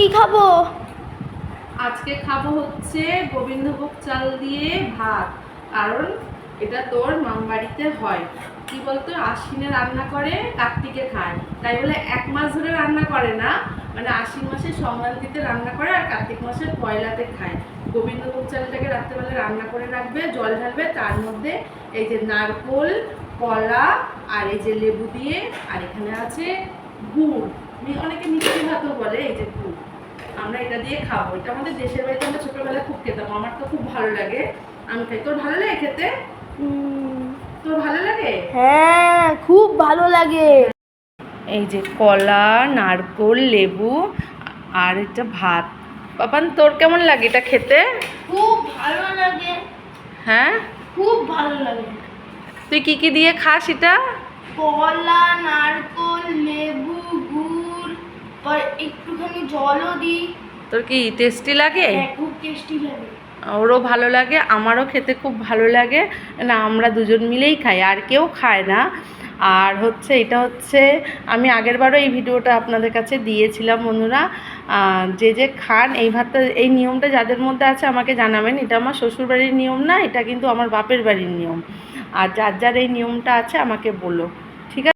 কি খাব? আজকে খাব হচ্ছে গোবিন্দভোগ চাল দিয়ে ভাত। কারণ এটা তোর মামবাড়িতে হয়। কি বলতো, আশ্বিনে রান্না করে, কার্তিকে খায়। তাই বলে এক মাস ধরে রান্না করে না। মানে আশ্বিন মাসে সংক্রান্তিতে রান্না করে আর কার্তিক মাসের পয়লাতে খায়। গোবিন্দভোগ চালটাকে রাত্রেবেলা রান্না করে রাখবে, জল ঢালবে, তার মধ্যে এই যে নারকোল, কলা আর এই যে লেবু দিয়ে, আর এখানে আছে গুড়। অনেকে মিষ্টি ভাতও বলে এই যে গুড়। আমরা এটা দিয়ে খাব। এটা আমাদের দেশের বাড়িতে আমরা ছোটবেলায় খুব খেতাম। আমার তো খুব ভালো লাগে। আমি খাই। তোর ভালো লাগে খেতে? তোর ভালো লাগে? হ্যাঁ খুব ভালো লাগে। এই যে কলা নারকোল লেবু আর এটা ভাত। বাবান তোর কেমন লাগে এটা খেতে? খুব ভালো লাগে। হ্যাঁ? খুব ভালো লাগে। তুই কি কি দিয়ে খাস এটা? কলা নারকোল একটুখানি জলও দিই। তোর কি টেস্টি লাগে? হ্যাঁ খুব টেস্টি লাগে। ওরও ভালো লাগে আমারও খেতে খুব ভালো লাগে। না আমরা দুজন মিলেই খাই আর কেউ খায় না। আর হচ্ছে এটা হচ্ছে আমি আগেরবারও এই ভিডিওটা আপনাদের কাছে দিয়েছিলাম বন্ধুরা। যে যে খান এই ভাতটা এই নিয়মটা যাদের মধ্যে আছে আমাকে জানাবেন। এটা আমার শ্বশুরবাড়ির নিয়ম না এটা কিন্তু আমার বাপের বাড়ির নিয়ম। আর যার যার এই নিয়মটা আছে আমাকে বলো। ঠিক আছে?